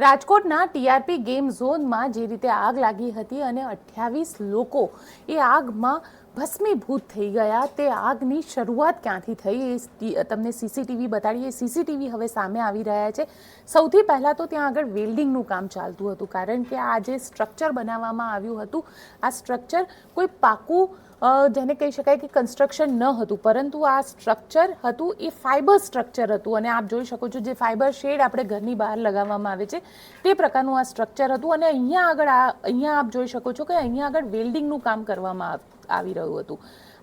રાજકોટના TRP game ઝોનમાં જે રીતે આગ લાગી હતી અને અઠ્યાવીસ લોકો એ આગમાં ભસ્મીભૂત થઈ ગયા. તે આગની શરૂઆત ક્યાંથી થઈ એ તમને સીસીટીવી બતાડીએ. સીસીટીવી હવે સામે આવી રહ્યા છે. સૌથી પહેલાં તો ત્યાં આગળ વેલ્ડિંગનું કામ ચાલતું હતું, કારણ કે આ જે સ્ટ્રક્ચર બનાવવામાં આવ્યું હતું, આ સ્ટ્રક્ચર કોઈ પાકું જેને કહી શકાય કે કન્સ્ટ્રક્શન ન હતું, પરંતુ આ સ્ટ્રક્ચર હતું, એ ફાઇબર સ્ટ્રક્ચર હતું. અને આપ જોઈ શકો છો જે ફાઇબર શેડ આપણે ઘરની બહાર લગાવવામાં આવે છે, તે પ્રકારનું આ સ્ટ્રક્ચર હતું. અને અહીંયા આગળ આ, અહીંયા આપ જોઈ શકો છો કે અહીંયા આગળ વેલ્ડિંગનું કામ કરવામાં આવી રહ્યું હતું.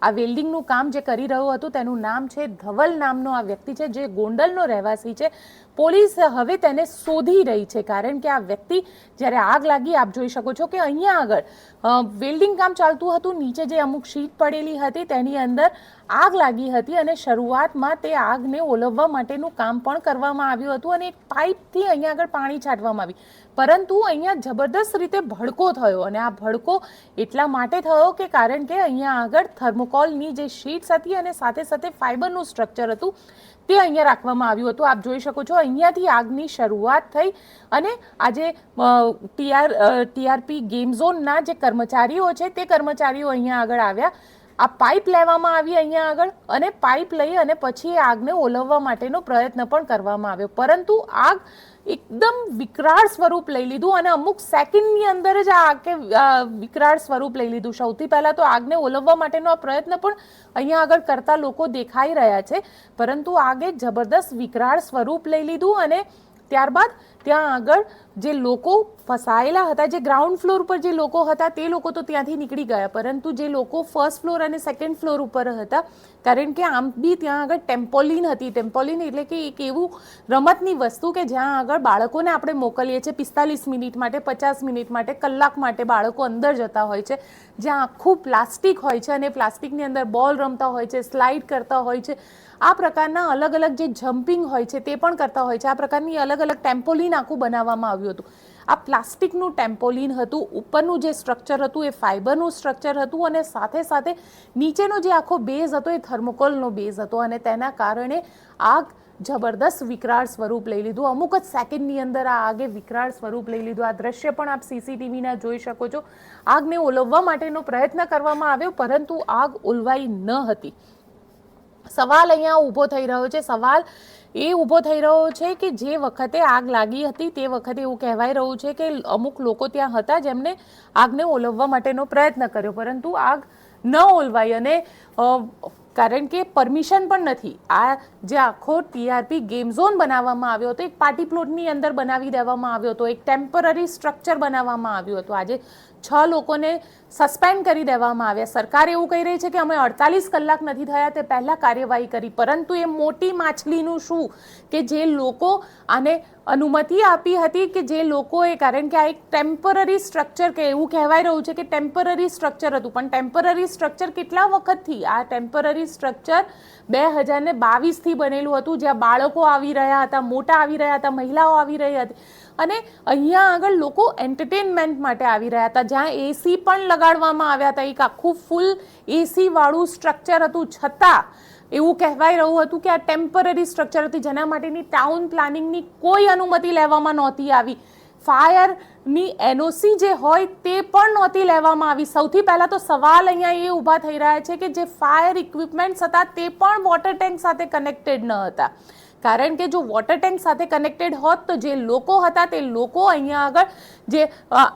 આ વેલ્ડિંગનું કામ જે કરી રહ્યું હતું, તેનું નામ છે ધવલ નામનો આ વ્યક્તિ છે, જે ગોંડલનો રહેવાસી છે. પોલીસ હવે તેને શોધી રહી છે, કારણ કે આ વ્યક્તિ જ્યારે આગ લાગી, આપ જોઈ શકો છો કે અહીંયા આગળ વેલ્ડિંગ કામ ચાલતું હતું, નીચે જે અમુક શીટ પડેલી હતી, તેની અંદર આગ લાગી હતી અને શરૂઆતમાં તે આગને ઓલવવા માટેનું કામ પણ કરવામાં આવ્યું હતું અને એક પાઇપથી અહીંયા આગળ પાણી છાંટવામાં આવી પરંતુ અહીંયા જબરદસ્ત રીતે ભડકો થયો અને આ ભડકો એટલા માટે થયો કે કારણ કે અહીંયા આગળ થર્મોકોલની જે શીટ્સ હતી અને સાથે સાથે ફાઇબરનું સ્ટ્રક્ચર હતું, તે અહીંયા રાખવામાં આવ્યું હતું. આપ જોઈ શકો છો અહીંયાથી આગની શરૂઆત થઈ અને આજે ટીઆર ટીઆરપી ગેમ ઝોનના જે કર્મચારીઓ છે તે કર્મચારીઓ અહીંયા આગળ આવ્યા. આ પાઇપ લેવામાં આવી અહીંયા આગળ અને પાઇપ લઈ અને પછી એ આગને ઓલવવા માટેનો પ્રયત્ન પણ કરવામાં આવ્યો. પરંતુ આગ એકદમ વિકરાળ સ્વરૂપ લઈ લીધું અને અમુક સેકન્ડની અંદર જ આ આગે વિકરાળ સ્વરૂપ લઈ લીધું. સૌથી પહેલાં તો આગને ઓલવવા માટેનો આ પ્રયત્ન પણ અહીંયા આગળ કરતા લોકો દેખાઈ રહ્યા છે. પરંતુ આગે જબરદસ્ત વિકરાળ સ્વરૂપ લઈ લીધું અને ત્યારબાદ ત્યાં આગળ જે લોકો ફસાયેલા હતા, જે ગ્રાઉન્ડ ફ્લોર ઉપર જે લોકો હતા, તે લોકો તો ત્યાંથી નીકળી ગયા. પરંતુ જે લોકો ફર્સ્ટ ફ્લોર અને સેકન્ડ ફ્લોર ઉપર હતા, કારણ કે આમ બી ત્યાં આગળ ટેમ્પોલિન હતી. ટેમ્પોલિન એટલે કે એક એવું રમતની વસ્તુ કે જ્યાં આગળ બાળકોને આપણે મોકલીએ છીએ પિસ્તાલીસ મિનિટ માટે, પચાસ મિનિટ માટે, કલાક માટે બાળકો અંદર જતા હોય છે. જ્યાં આખું પ્લાસ્ટિક હોય છે અને પ્લાસ્ટિકની અંદર બોલ રમતા હોય છે, સ્લાઇડ કરતા હોય છે. આ પ્રકારના અલગ અલગ જે જમ્પિંગ હોય છે, તે પણ કરતા હોય છે. આ પ્રકારની અલગ અલગ ટેમ્પોલિન આખું બનાવવામાં આવ્યું હતું. આ પ્લાસ્ટિકનું ટેમ્પોલિન હતું, ઉપરનું જે સ્ટ્રક્ચર હતું એ ફાઇબરનું સ્ટ્રક્ચર હતું અને સાથે સાથે નીચેનો જે આખો બેઝ હતો એ થર્મોકોલનો બેઝ હતો અને તેના કારણે આગ જબરદસ્ત વિકરાળ સ્વરૂપ લઈ લીધું. અમુક જ સેકન્ડની અંદર આ આગે વિકરાળ સ્વરૂપ લઈ લીધું. આ દ્રશ્ય પણ આપ સીસીટીવીના જોઈ શકો છો. આગને ઓલવવા માટેનો પ્રયત્ન કરવામાં આવ્યો, પરંતુ આગ ઓલવાઈ ન હતી. સવાલ અહીંયા ઊભો થઈ રહ્યો છે. સવાલ એ ઊભો થઈ રહ્યો છે કે જે વખતે આગ લાગી હતી તે વખતે એવું કહેવાય રહ્યું છે કે અમુક લોકો ત્યાં હતા જેમને આગને ઓલવવા માટેનો પ્રયત્ન કર્યો. પરંતુ આગ ન ઓલવાઈ અને કારણ કે પરમિશન પણ નથી. આ જે આખો ટીઆરપી ગેમ ઝોન બનાવવામાં આવ્યો હતો, એક પાર્ટી પ્લોટની અંદર બનાવી દેવામાં આવ્યો હતો, એક ટેમ્પરરી સ્ટ્રક્ચર બનાવવામાં આવ્યું હતું. આજે છ લોકોને સસ્પેન્ડ કરી દેવામાં આવ્યા. સરકાર એવું કહી રહી છે કે અમે અડતાલીસ કલાક નથી થયા, તે પહેલાં કાર્યવાહી કરી. પરંતુ એ મોટી માછલીનું શું? કે જે લોકો આને અનુમતિ આપી હતી કે જે લોકોએ, કારણ કે આ એક ટેમ્પરરી સ્ટ્રક્ચર કે એવું કહેવાય રહ્યું છે કે ટેમ્પરરી સ્ટ્રક્ચર હતું. પણ ટેમ્પરરી સ્ટ્રક્ચર કેટલા વખતથી? આ ટેમ્પરરી સ્ટ્રક્ચર બે હજાર ને બાવીસથી બનેલું હતું. જ્યાં બાળકો આવી રહ્યા હતા, મોટા આવી રહ્યા હતા, મહિલાઓ આવી રહી હતી. અને અહીંયા આગળ લોકો એન્ટરટેનમેન્ટ માટે આવી રહ્યા હતા. જ્યાં એસી પણ લગાડવામાં આવ્યા હતા. એક આખું ફૂલ એસીવાળું સ્ટ્રક્ચર હતું. છતાં એવું કહેવાય રહ્યું હતું કે આ ટેમ્પરરી સ્ટ્રક્ચર હતી. જેના માટેની ટાઉન પ્લાનિંગની કોઈ અનુમતિ લેવામાં નહોતી આવી. ફાયરની એનઓસી જે હોય તે પણ નહોતી લેવામાં આવી. સૌથી પહેલાં તો સવાલ અહીંયા એ ઊભા થઈ રહ્યા છે કે જે ફાયર ઇક્વિપમેન્ટ્સ હતા તે પણ વોટર ટેન્ક સાથે કનેક્ટેડ ન હતા. કારણ કે જો વોટર ટેન્ક સાથે કનેક્ટેડ હોત તો જે લોકો હતા તે લોકો અહીંયા આગળ જે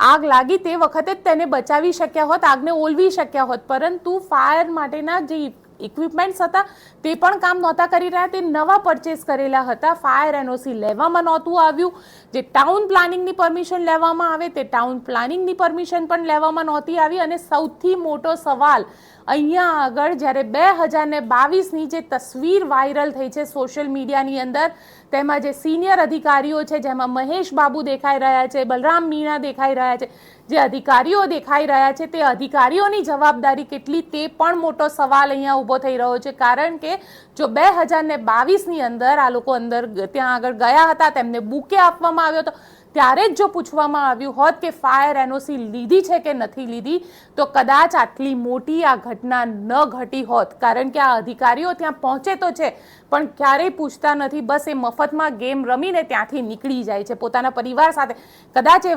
આગ લાગી તે વખતે જ તેને બચાવી શક્યા હોત, આગને ઓલવી શક્યા હોત. પરંતુ ફાયર માટેના જે ઇક્વિપમેન્ટ્સ હતા, તે પણ કામ નહોતા કરી રહ્યા. તે નવા પરચેસ કરેલા હતા. ફાયર એનઓસી લેવામાં નહોતું આવ્યું. જે ટાઉન પ્લાનિંગની પરમિશન લેવામાં આવે, તે ટાઉન પ્લાનિંગની પરમિશન પણ લેવામાં નહોતી આવી. અને સૌથી મોટો સવાલ, અહીંયા આગળ જ્યારે બે હજાર બાવીસની જે તસવીર વાયરલ થઈ છે સોશિયલ મીડિયાની અંદર તેમાં જે સિનિયર અધિકારીઓ છે, જેમાં મહેશ બાબુ દેખાઈ રહ્યા છે, બલરામ મીણા દેખાઈ રહ્યા છે, જે અધિકારીઓ દેખાઈ રહ્યા છે, તે અધિકારીઓની જવાબદારી કેટલી તે પણ મોટો સવાલ અહીંયા ઊભો થઈ રહ્યો છે. કારણ કે જો બે હજારને બાવીસની અંદર આ લોકો અંદર ત્યાં આગળ ગયા હતા, તેમને બુકે આપવામાં આવ્યો હતો ત્યારે જ જો પૂછવામાં આવ્યું હોત કે ફાયર એનઓસી લીધી છે કે નથી લીધી, તો કદાચ આટલી મોટી આ ઘટના ન ઘટી હોત. કારણ કે આ અધિકારીઓ ત્યાં પહોંચે તો છે, પણ ક્યારેય પૂછતા નથી. બસ એ મફતમાં ગેમ રમીને ત્યાંથી નીકળી જાય છે. પોતાના પરિવાર સાથે. કદાચ એ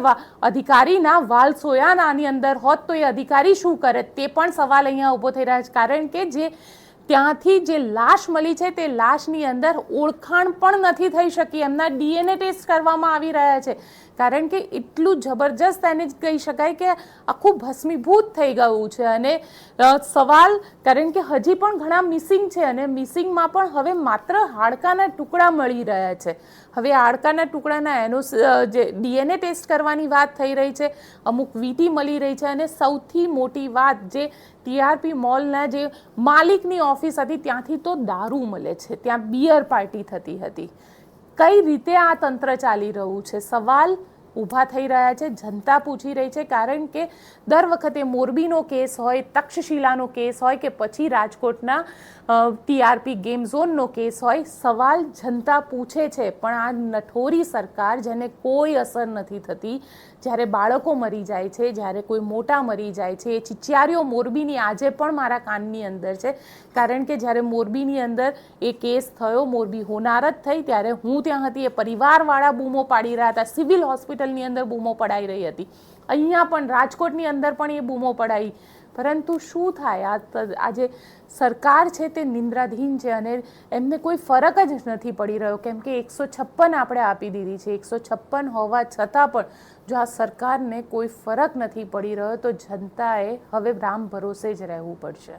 અધિકારીના વાલ સોયાના આની અંદર હોત તો એ અધિકારી શું કરે? તે પણ સવાલ અહીંયા ઊભો થઈ રહ્યા છે. કારણ કે જે ત્યાંથી જે લાશ મળી છે તે લાશની અંદર ઓળખાણ પણ નથી થઈ શકી. એમના ડીએનએ ટેસ્ટ કરવામાં આવી રહ્યા છે. કારણ કે એટલું જબરજસ્ત એને કહી શકાય કે આખું ભસ્મીભૂત થઈ ગયું છે. અને સવાલ, કારણ કે હજી પણ ઘણા મિસિંગ છે અને મિસિંગમાં પણ હવે માત્ર હાડકાના ટુકડા મળી રહ્યા છે. હવે હાડકાના ટુકડાના એનો જે ડીએનએ ટેસ્ટ કરવાની વાત થઈ રહી છે, અમુક વીટી મળી રહી છે અને સૌથી મોટી વાત જે ટીઆરપી મોલના જે માલિકની ઓફિસ હતી ત્યાંથી તો દારૂ મળે છે. ત્યાં બિયર પાર્ટી થતી હતી. કઈ રીતે આ તંત્ર ચાલી રહ્યું છે? સવાલ ઊભા થઈ રહ્યા છે, જનતા પૂછી રહી છે, કારણ કે દર વખતે મોરબીનો કેસ હોય, તક્ષશિલાનો કેસ હોય કે પછી રાજકોટના ટીઆરપી ગેમ ઝોનનો કેસ હોય, સવાલ જનતા પૂછે છે. પણ આ નઠોરી સરકાર જેને કોઈ અસર નથી થતી જ્યારે બાળકો મરી જાય છે, જ્યારે કોઈ મોટા મરી જાય છે એ ચિચિયારીઓ મોરબીની આજે પણ મારા કાનની અંદર છે. કારણ કે જ્યારે મોરબીની અંદર એ કેસ થયો, મોરબી હોનાર જ થઈ, ત્યારે હું ત્યાં હતી, એ પરિવારવાળા બૂમો પાડી રહ્યા હતા, સિવિલ હોસ્પિટલની અંદર બૂમો પડાઈ રહી હતી. અહીંયા પણ રાજકોટની અંદર પણ એ બૂમો પડાઈ પરંતુ શું થાય? આ ત- આ સરકાર છે તે નિંદ્રાધીન છે અને એમને કોઈ ફરક જ નથી પડી રહ્યો. કેમ કે એકસો છપ્પન આપણે આપી દીધી છે. એકસો છપ્પન હોવા છતાં પણ જો આ સરકારને કોઈ ફરક નથી પડી રહ્યો, તો જનતાએ હવે રામ ભરોસે જ રહેવું પડશે.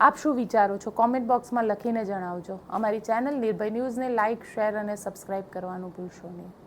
આપ શું વિચારો છો? કોમેન્ટ બોક્સમાં લખીને જણાવજો. અમારી ચેનલ નિર્ભય ન્યૂઝને લાઇક શેર અને સબસ્ક્રાઇબ કરવાનું ભૂલશો નહીં.